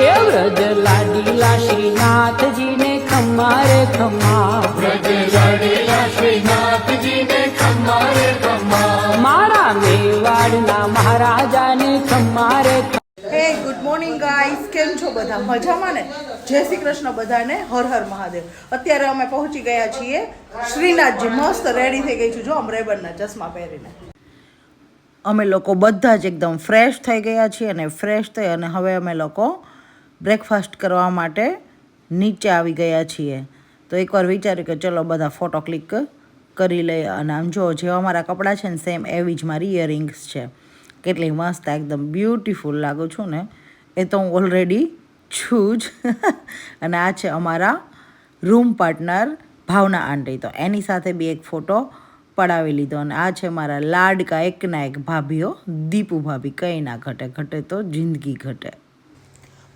એ વ્રજ લાડીલા શ્રીનાથજીને ખમ્મા રે ખમ્મા મારા મેવાડના મહારાજાને ખમારે હે ગુડ મોર્નિંગ ગાઈસ કેમ છો બધા? મજામાં ને? જય શ્રી કૃષ્ણ બધાને. હર હર મહાદેવ. અત્યારે અમે પહોંચી ગયા છીએ શ્રીનાથજી. મસ્ત રેડી થઈ ગઈ છું. જો આમ રેબરના ચશ્મા પહેરીને. અમે લોકો બધા જ એકદમ ફ્રેશ થઈ ગયા છીએ અને ફ્રેશ થઈ અને હવે અમે લોકો બ્રેકફાસ્ટ કરવા માટે નીચે આવી ગયા છીએ. તો એકવાર વિચાર્યું કે ચલો બધા ફોટો ક્લિક કરી લઈએ અને આમ જો જેવા મારા કપડાં છે ને સેમ એવી જ મારી ઇયરિંગ્સ છે. કેટલી મસ્ત, એકદમ બ્યુટીફુલ લાગુ છું ને. એ તો હું ઓલરેડી છું જ. અને આ છે અમારા રૂમ પાર્ટનર ભાવના આંટી. તો એની સાથે બી એક ફોટો પડાવી લીધો અને આ છે મારા લાડકા એકના એક ભાભીઓ, દીપુ ભાભી. કંઈ ના ઘટે ઘટે તો જિંદગી ઘટે.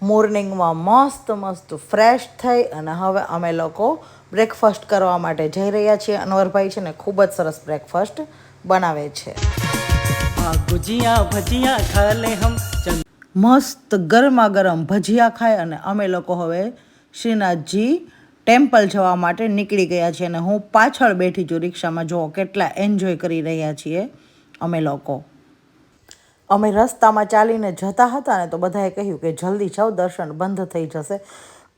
મોર્નિંગમાં મસ્ત મસ્ત ફ્રેશ થઈ અને હવે અમે લોકો બ્રેકફાસ્ટ કરવા માટે જઈ રહ્યા છીએ. અનવરભાઈ છે ને ખૂબ જ સરસ બ્રેકફાસ્ટ બનાવે છે. મસ્ત ગરમા ગરમ ભજીયા ખાય અને અમે લોકો હવે શ્રીનાથજી ટેમ્પલ જવા માટે નીકળી ગયા છીએ અને હું પાછળ બેઠી છું રિક્ષામાં. જુઓ કેટલા એન્જોય કરી રહ્યા છીએ અમે લોકો. અમે રસ્તામાં ચાલીને જતા હતા ને તો બધાએ કહ્યું કે જલ્દી જાઓ, દર્શન બંધ થઈ જશે.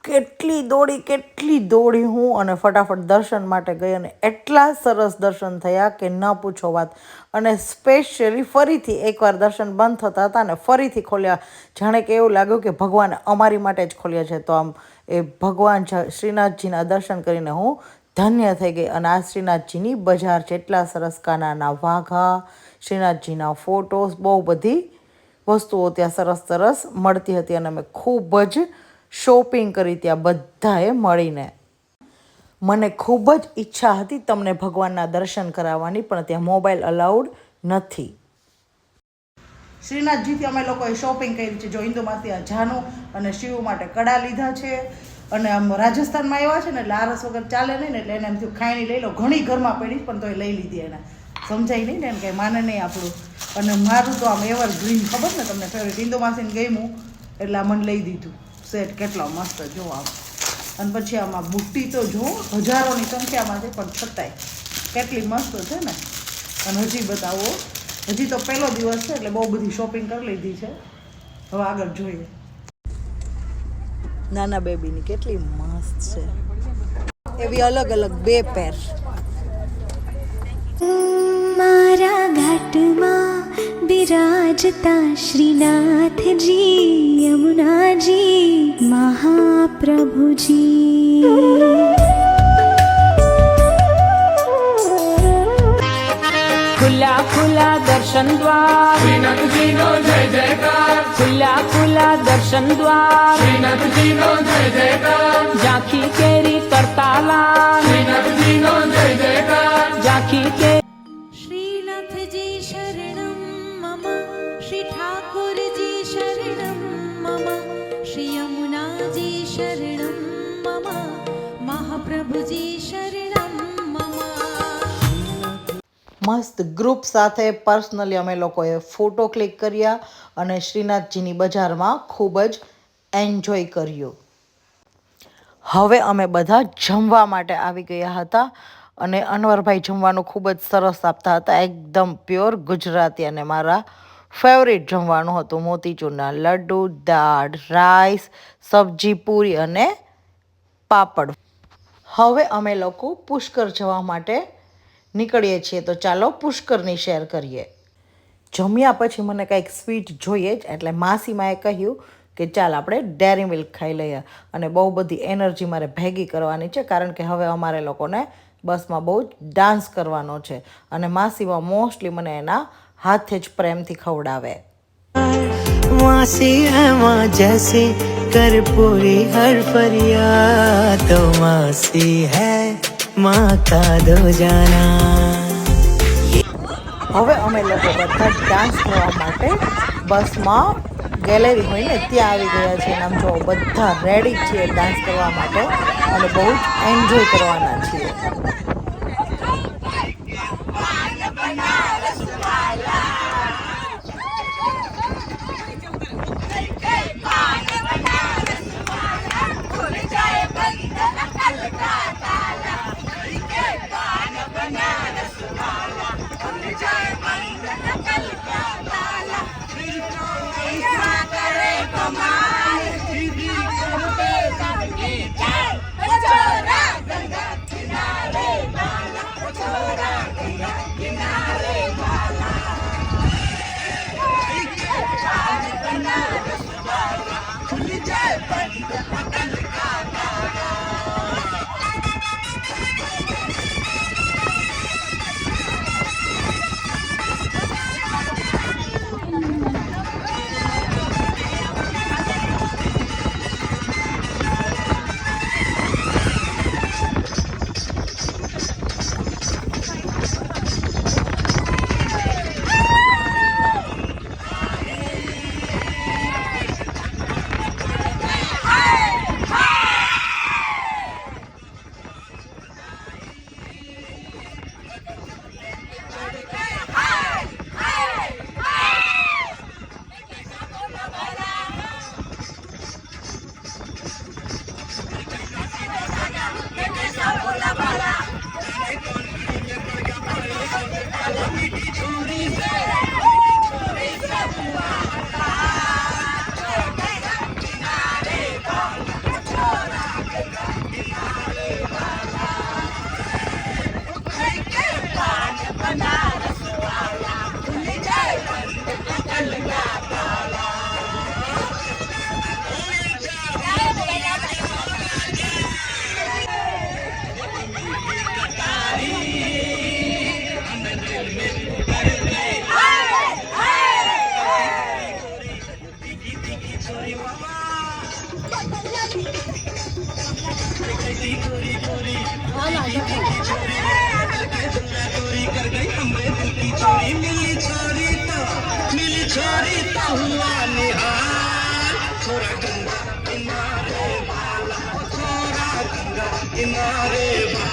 કેટલી દોડી કેટલી દોડી હું અને ફટાફટ દર્શન માટે ગઈ અને એટલા સરસ દર્શન થયા કે ન પૂછો વાત. અને સ્પેશિયલી ફરીથી એકવાર દર્શન બંધ થતા હતા ને ફરીથી ખોલ્યા. જાણે કે એવું લાગ્યું કે ભગવાને અમારી માટે જ ખોલ્યા છે. તો આમ એ ભગવાન શ્રીનાથજીના દર્શન કરીને હું ધન્ય થઈ ગઈ. અને આ શ્રીનાથજીની બજાર છે એટલા સરસ કાનાના વાઘા શ્રીનાથજીના ફોટોસ બહુ બધી વસ્તુઓ ત્યાં સરસ સરસ મળતી હતી અને અમે ખૂબ જ શોપિંગ કરી ત્યાં બધાએ મળીને. મને ખૂબ જ ઈચ્છા હતી તમને ભગવાનના દર્શન કરાવવાની, પણ ત્યાં મોબાઈલ અલાઉડ નથી. શ્રીનાથજીથી અમે લોકોએ શોપિંગ કરી છે. જો હિન્દુમાંથી આ જાનું અને શિવ માટે કડા લીધા છે અને આમ રાજસ્થાનમાં આવ્યા છે ને એટલે આરસ વગર ચાલે નહીં ને એટલે એને એમ ખાઈની લઈ લો. ઘણી ઘરમાં પડી પણ તોય લઈ લીધી એને. સમજાય નહીં ને એમ કંઈ માને નહીં આપણું. અને મારું તો આમ એવર ગ્રીન ખબર ને તમને? ફેવરેટ હિન્દુ માસીને ગમ્યું એટલે આ મને લઈ દીધું. સેટ કેટલો મસ્ત, જો આમ. અને પછી આમાં બુટ્ટી તો જો, હજારોની સંખ્યામાં છે, પણ છતાંય કેટલી મસ્ત છે ને? અને હજી બતાવો, હજી તો પહેલો દિવસ છે, એટલે બહુ બધી શોપિંગ કરી લીધી છે. હવે આગળ જોઈએ. નાના બેબીની કેટલી મસ્ત છે. એવી અલગ અલગ બે પેર મારા ઘાટમાં બિરાજતા શ્રીનાથજી યમુનાજી મહાપ્રભુજી. ખુલ્લા ખુલ્લા દર્શન દ્વાર. શ્રીનાથજીનો જય જયકાર. ખુલ્લા ખુલ્લા દર્શન દ્વાર. શ્રીનાથજીનો જય જયકાર. ઝાંખી કેરી કરતાલા શ્રીનાથજીનો જય જયકાર. ઝાંખી કે મસ્ત ગ્રુપ સાથે પર્સનલી અમે લોકોએ ફોટો ક્લિક કર્યા અને શ્રીનાથજીની બજારમાં ખૂબ જ એન્જોય કર્યું. હવે અમે બધા જમવા માટે આવી ગયા હતા અને અનવરભાઈ જમવાનું ખૂબ જ સરસ આપતા હતા. એકદમ પ્યોર ગુજરાતી અને મારા ફેવરેટ જમવાનું હતું મોતીચૂરના લડ્ડુ, દાળ રાઈસ સબ્જી, પૂરી અને પાપડ. હવે અમે લોકો પુષ્કર જવા માટે નીકળીએ છીએ, તો ચાલો પુષ્કરની શેર કરીએ. જમ્યા પછી મને કંઈક સ્વીટ જોઈએ જ, એટલે માસીમાએ કહ્યું કે ચાલ આપણે ડેરી મિલ્ક ખાઈ લઈએ. અને બહુ બધી એનર્જી મારે ભેગી કરવાની છે, કારણ કે હવે અમારે લોકોને બસમાં બહુ જ ડાન્સ કરવાનો છે. અને માસીમાં મોસ્ટલી મને એના હાથે જ પ્રેમથી ખવડાવે. માસી એમાં જૈસે કર પૂરી હર ફરિયાદ, માસી હે માતા કા જાના હવે અમે લોકો બધા જ ડાન્સ કરવા માટે બસમાં ગેલેરી હોય ત્યાં આવી ગયા છીએ. આમ જો બધા રેડી છીએ ડાન્સ કરવા માટે અને બહુ જ એન્જોય કરવાના છીએ. त हुआ निहारा। गंगा इमारेवाे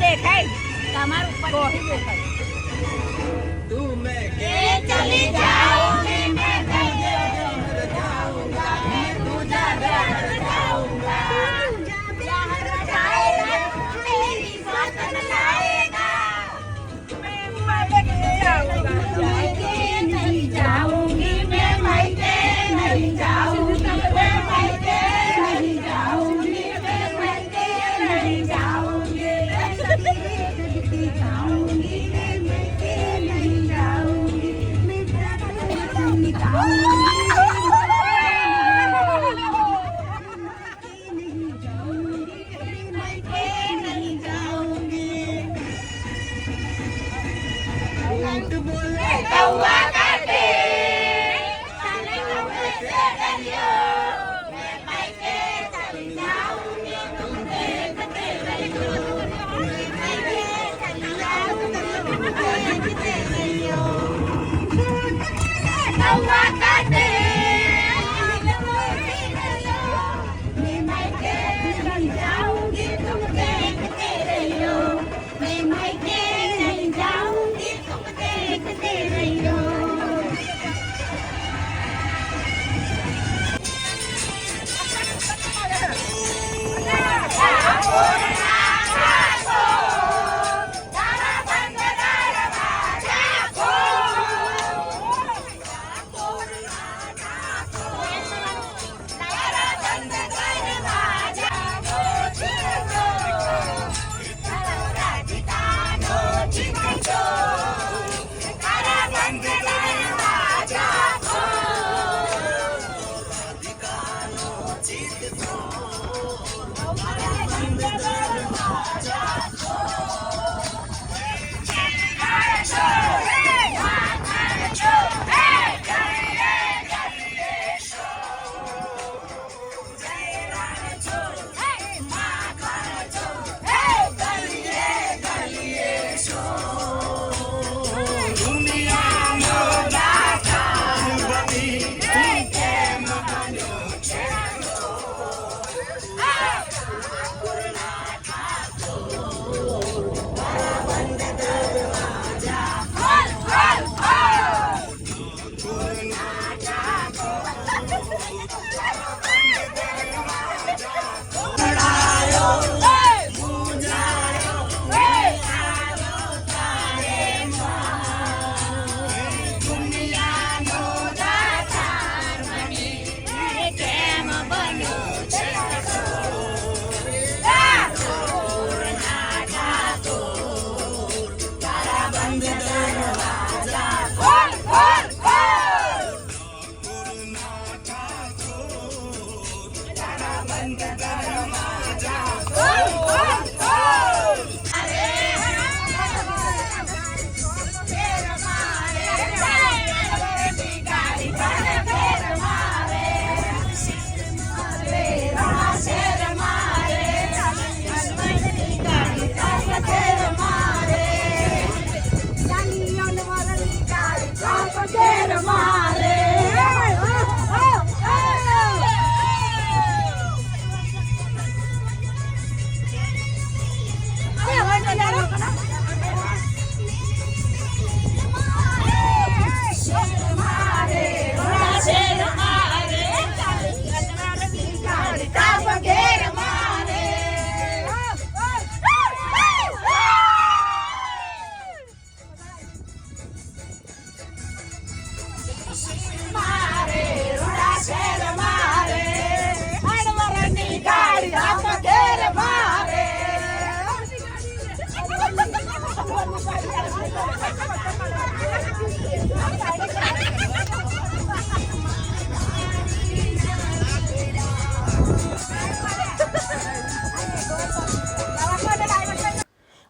દેખાય તમારું તું મેં કે ચલી જા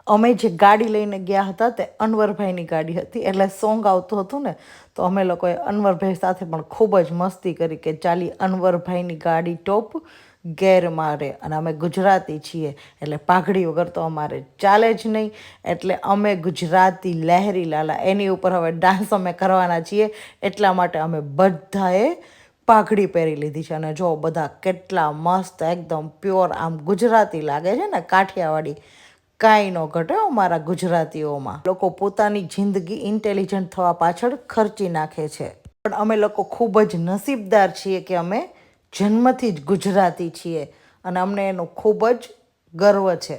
અમે જે ગાડી લઈને ગયા હતા તે અનવરભાઈની ગાડી હતી. એટલે સોંગ આવતું હતું ને, તો અમે લોકોએ અનવરભાઈ સાથે પણ ખૂબ જ મસ્તી કરી કે ચાલી અનવરભાઈની ગાડી ટોપ ગેર મારે. અને અમે ગુજરાતી છીએ, એટલે પાઘડી વગર તો અમારે ચાલે જ નહીં. એટલે અમે ગુજરાતી લહેરી લાલા, એની ઉપર હવે ડાન્સ અમે કરવાના છીએ. એટલા માટે અમે બધાએ પાઘડી પહેરી લીધી છે. અને જો બધા કેટલા મસ્ત, એકદમ પ્યોર આમ ગુજરાતી લાગે છે ને, કાઠિયાવાડી કાંઈ ન ઘટે અમારા મારા ગુજરાતીઓમાં. લોકો પોતાની જિંદગી ઇન્ટેલિજન્ટ થવા પાછળ ખર્ચી નાખે છે. પણ અમે લોકો ખૂબ જ નસીબદાર છીએ કે અમે જન્મથી જ ગુજરાતી છીએ અને અમને એનો ખૂબ જ ગર્વ છે.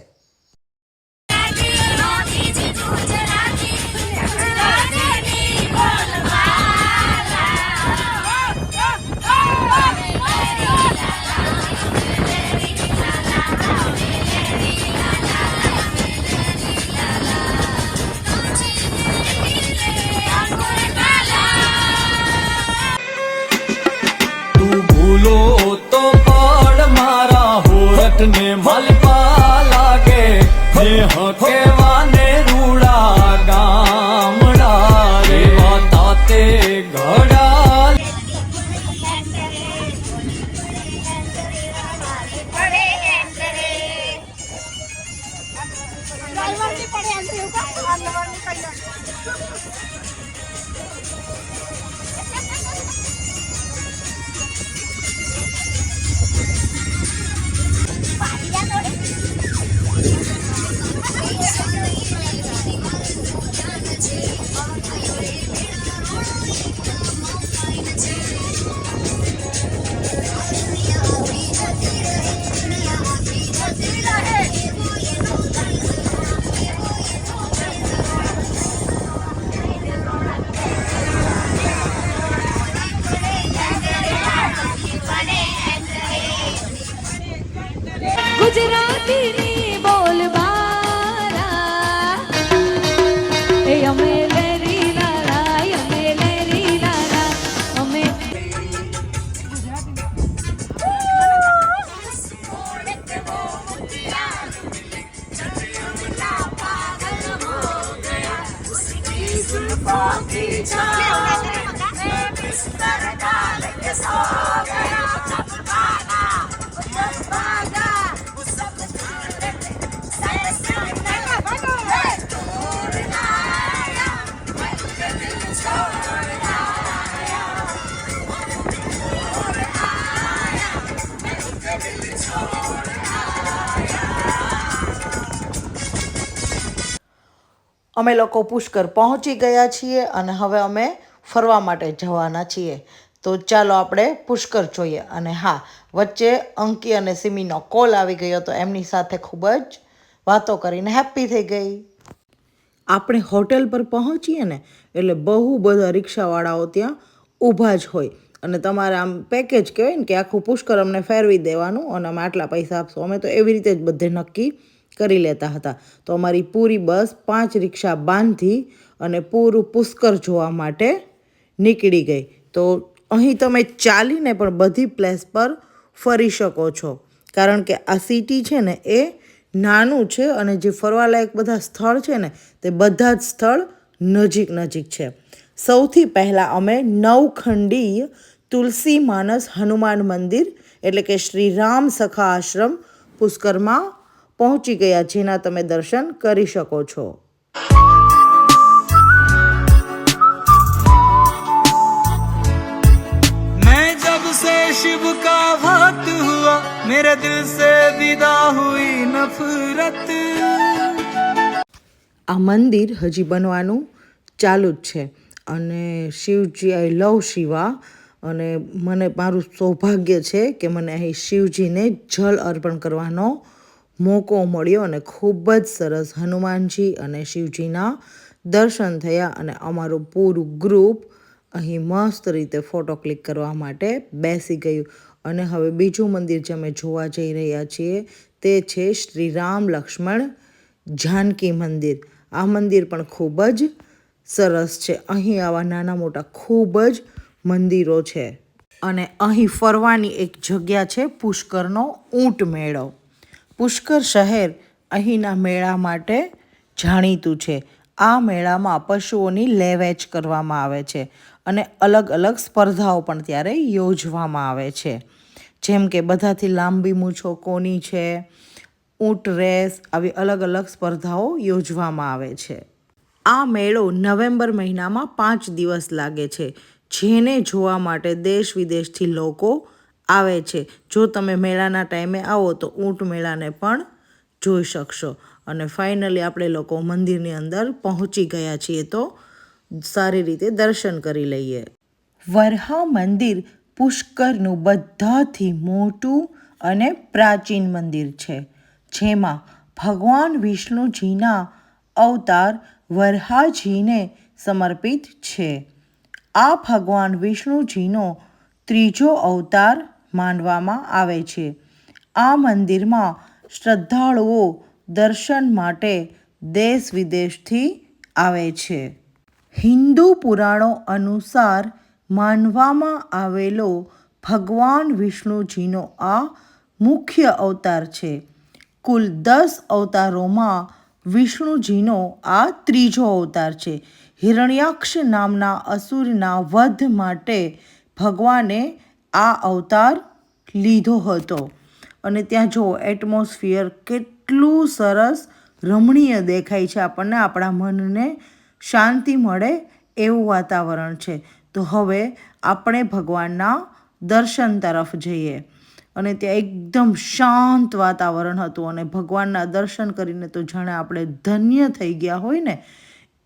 અમે લોકો પુષ્કર પહોંચી ગયા છીએ અને હવે અમે ફરવા માટે જવાના છીએ. તો ચાલો આપણે પુષ્કર જોઈએ. અને હા, વચ્ચે અંકી અને સિમીનો કોલ આવી ગયો તો એમની સાથે ખૂબ જ વાતો કરીને હેપી થઈ ગઈ. આપણે હોટેલ પર પહોંચીએ ને, એટલે બહુ બધા રિક્ષાવાળાઓ ત્યાં ઊભા જ હોય. અને તમારે આમ પેકેજ કહેવાય ને કે આખું પુષ્કર અમને ફેરવી દેવાનું અને અમે આટલા પૈસા આપશો. અમે તો એવી રીતે જ બધે નક્કી કરી લેતા હતા. તો અમારી પૂરી બસ પાંચ રિક્ષા બાંધી અને પૂરું પુષ્કર જોવા માટે નીકળી ગઈ. તો અહીં તમે ચાલીને પણ બધી પ્લેસ પર ફરી શકો છો. કારણ કે આ સિટી છે ને, એ નાનું છે અને જે ફરવાલાયક બધા સ્થળ છે ને, તે બધા જ સ્થળ નજીક નજીક છે. સૌથી પહેલાં અમે નવખંડી તુલસી માનસ હનુમાન મંદિર, એટલે કે શ્રી રામ સખા આશ્રમ પુષ્કરમાં પહોંચી ગયા જેના તમે દર્શન કરી શકો છો मैं जब से शिव का भक्त हुआ मेरे दिल से विदा हुई नफरत આ મંદિર હજી બનવાનું ચાલુ જ છે અને શિવજી આઈ લવ શિવા અને મને મારું સૌભાગ્ય છે કે મને અહીં શિવજીને જલ અર્પણ કરવાનો મોકો મળ્યો અને ખૂબ જ સરસ હનુમાનજી અને શિવજીના દર્શન થયા અને અમારું પૂરું ગ્રુપ અહીં મસ્ત રીતે ફોટો ક્લિક કરવા માટે બેસી ગયું. અને હવે બીજું મંદિર જે અમે જોવા જઈ રહ્યા છીએ તે છે શ્રી રામ લક્ષ્મણ જાનકી મંદિર. આ મંદિર પણ ખૂબ જ સરસ છે. અહીં આવા નાના મોટા ખૂબ જ મંદિરો છે. અને અહીં ફરવાની એક જગ્યા છે પુષ્કરનો ઊંટ મેળો. પુષ્કર શહેર અહીંના મેળા માટે જાણીતું છે. આ મેળામાં પશુઓની લે વેચ કરવામાં આવે છે અને અલગ અલગ સ્પર્ધાઓ પણ ત્યારે યોજવામાં આવે છે. જેમ કે બધાથી લાંબી મૂછો કોની છે, ઊંટ રેસ આવી અલગ અલગ સ્પર્ધાઓ યોજવામાં આવે છે. આ મેળો નવેમ્બર મહિનામાં પાંચ દિવસ લાગે છે, જેને જોવા માટે દેશ વિદેશથી લોકો આવે છે. જો તમે મેળાના ટાઈમે આવો તો ઊંટ મેળાને પણ જોઈ શકશો. અને ફાઇનલી આપણે લોકો મંદિરની અંદર પહોંચી ગયા છીએ તો સારી રીતે દર્શન કરી લઈએ. વરહા મંદિર પુષ્કરનું બધાથી મોટું અને પ્રાચીન મંદિર છે, જેમાં ભગવાન વિષ્ણુજીના અવતાર વરહાજીને સમર્પિત છે. આ ભગવાન વિષ્ણુજીનો ત્રીજો અવતાર માનવામાં આવે છે. આ મંદિરમાં શ્રદ્ધાળુઓ દર્શન માટે દેશ વિદેશથી આવે છે. હિન્દુ પુરાણો અનુસાર માનવામાં આવેલો ભગવાન વિષ્ણુજીનો આ મુખ્ય અવતાર છે. કુલ દસ અવતારોમાં વિષ્ણુજીનો આ ત્રીજો અવતાર છે. હિરણ્યાક્ષ નામના અસુરના વધ માટે ભગવાને આ અવતાર લીધો હતો. અને ત્યાં જો એટમોસ્ફિયર કેટલું સરસ રમણીય દેખાય છે. આપણને આપણા મનને શાંતિ મળે એવું વાતાવરણ છે. તો હવે આપણે ભગવાનના દર્શન તરફ જઈએ. અને ત્યાં એકદમ શાંત વાતાવરણ હતું. અને ભગવાનના દર્શન કરીને તો જાણે આપણે ધન્ય થઈ ગયા હોય ને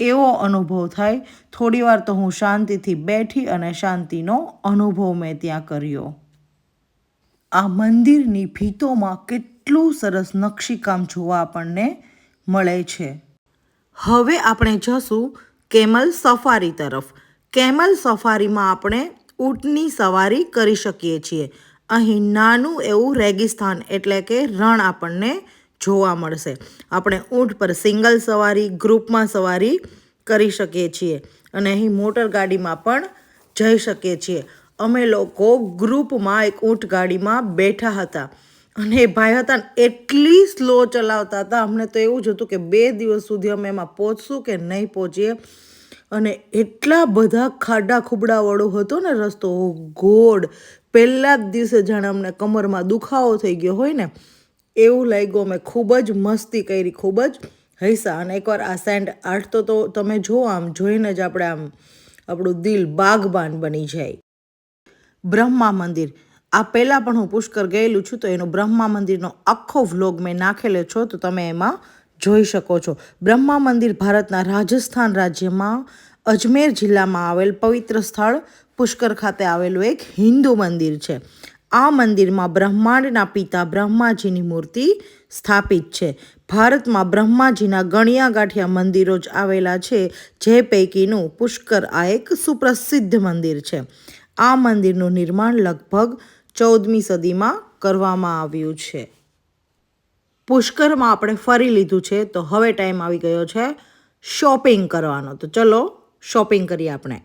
એવો અનુભવ થાય. થોડી વાર તો હું શાંતિથી બેઠી અને શાંતિનો અનુભવ મેં ત્યાં કર્યો. આ મંદિરની ભીતોમાં કેટલું સરસ નકશીકામ જોવા આપણને મળે છે. હવે આપણે જશું કેમલ સફારી તરફ. કેમલ સફારીમાં આપણે ઊંટની સવારી કરી શકીએ છીએ. અહીં નાનું એવું રેગિસ્તાન એટલે કે રણ આપણને જોવા મળશે. આપણે ઊંટ પર સિંગલ સવારી, ગ્રુપમાં સવારી કરી શકીએ છીએ અને અહીં મોટર ગાડીમાં પણ જઈ શકીએ છીએ. અમે લોકો ગ્રુપમાં એક ઊંટ ગાડીમાં બેઠા હતા અને એ ભાઈ હતા એટલી સ્લો ચલાવતા હતા. અમને તો એવું જ હતું કે બે દિવસ સુધી અમે એમાં પહોંચશું કે નહીં પહોંચીએ. અને એટલા બધા ખાડા ખુબડાવાળો હતો ને રસ્તો ગોડ પહેલા જ દિવસે જાણે અમને કમરમાં દુખાવો થઈ ગયો હોય ને એવું લાગ્યું અમે ખૂબ જ મસ્તી કરી, ખૂબ જ હૈસા. અને એકવાર આ સેન્ડ આર્ટ તો તો તમે જુઓ આમ જોઈને જ આપણે આમ આપણું દિલ બાગબાન બની જાય. બ્રહ્મા મંદિર. આ પહેલાં પણ હું પુષ્કર ગયેલું છું, તો એનો બ્રહ્મા મંદિરનો આખો વ્લોગ મેં નાખેલો છો, તો તમે એમાં જોઈ શકો છો. બ્રહ્મા મંદિર ભારતના રાજસ્થાન રાજ્યમાં અજમેર જિલ્લામાં આવેલ પવિત્ર સ્થળ પુષ્કર ખાતે આવેલું એક હિન્દુ મંદિર છે. આ મંદિરમાં બ્રહ્માંડના પિતા બ્રહ્માજીની મૂર્તિ સ્થાપિત છે. ભારતમાં બ્રહ્માજીના ગણ્યા ગાંઠિયા મંદિરો જ આવેલા છે, જે પૈકીનું પુષ્કર આ એક સુપ્રસિદ્ધ મંદિર છે. આ મંદિરનું નિર્માણ લગભગ ચૌદમી સદીમાં કરવામાં આવ્યું છે. પુષ્કરમાં આપણે ફરી લીધું છે, તો હવે ટાઈમ આવી ગયો છે શોપિંગ કરવાનો. તો ચલો શોપિંગ કરીએ આપણે.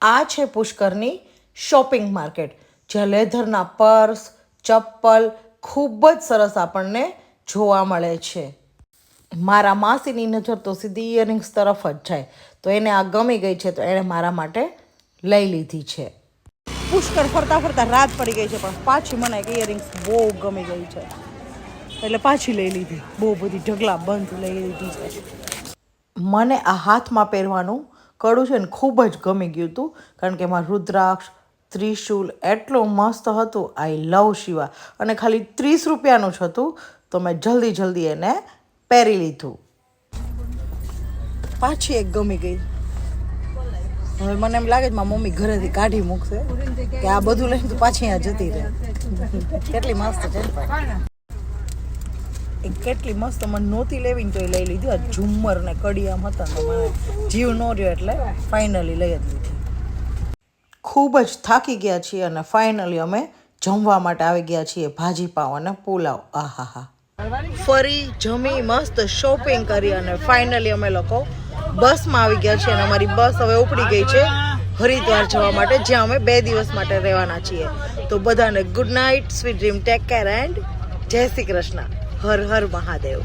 આ છે પુષ્કરની શોપિંગ માર્કેટ. જ્યાં લેધરના પર્સ ચપ્પલ ખૂબ જ સરસ આપણને જોવા મળે છે. મારા માસીની નજર તો સીધી ઇયરિંગ્સ તરફ જ જાય. તો એને આ ગમી ગઈ છે તો એણે મારા માટે લઈ લીધી છે. પુષ્કર ફરતા ફરતા રાત પડી ગઈ છે પણ પાછી મને એક ઇયરિંગ્સ બહુ ગમી ગઈ છે. એટલે પાછી લઈ લીધી. બહુ બધી ઢગલા બંધ લઈ લીધી છે. મને આ હાથમાં પહેરવાનું કડું છે ને ખૂબ જ ગમી ગયું હતું કારણ કે એમાં રુદ્રાક્ષ ત્રિશુલ એટલું મસ્ત હતું. I love Shiva. અને ખાલી ત્રીસ રૂપિયાનું જ હતું. તો મેં જલ્દી જલ્દી એને પહેરી લીધું. પાછી એક ગમી ગઈ. હવે મને એમ લાગે છે મારી મમ્મી ઘરેથી કાઢી મૂકશે. કે આ બધું લઈને તું પાછી અહીંયા જતી રહે. કેટલી મસ્ત છે. એ કેટલી મસ્ત મને નહોતી લેવી ને તો એ લઈ લીધી. આ ઝુમ્મર ને કડિયામ હતા જીવ ન રહ્યો એટલે ફાઇનલી લઈ જ લીધી. ખૂબ જ થાકી ગયા છીએ અને ફાઇનલી અમે જમવા માટે આવી ગયા છીએ ભાજી પાવ અને પુલાવ. આહા હા ફરી જમી મસ્ત શોપિંગ કરી અને ફાઇનલી અમે લોકો બસમાં આવી ગયા છીએ અને અમારી બસ હવે ઉપડી ગઈ છે હરિદ્વાર જવા માટે, જ્યાં અમે બે દિવસ માટે રહેવાના છીએ. તો બધાને good night sweet dream take care and જય શ્રી કૃષ્ણ. હર હર મહાદેવ.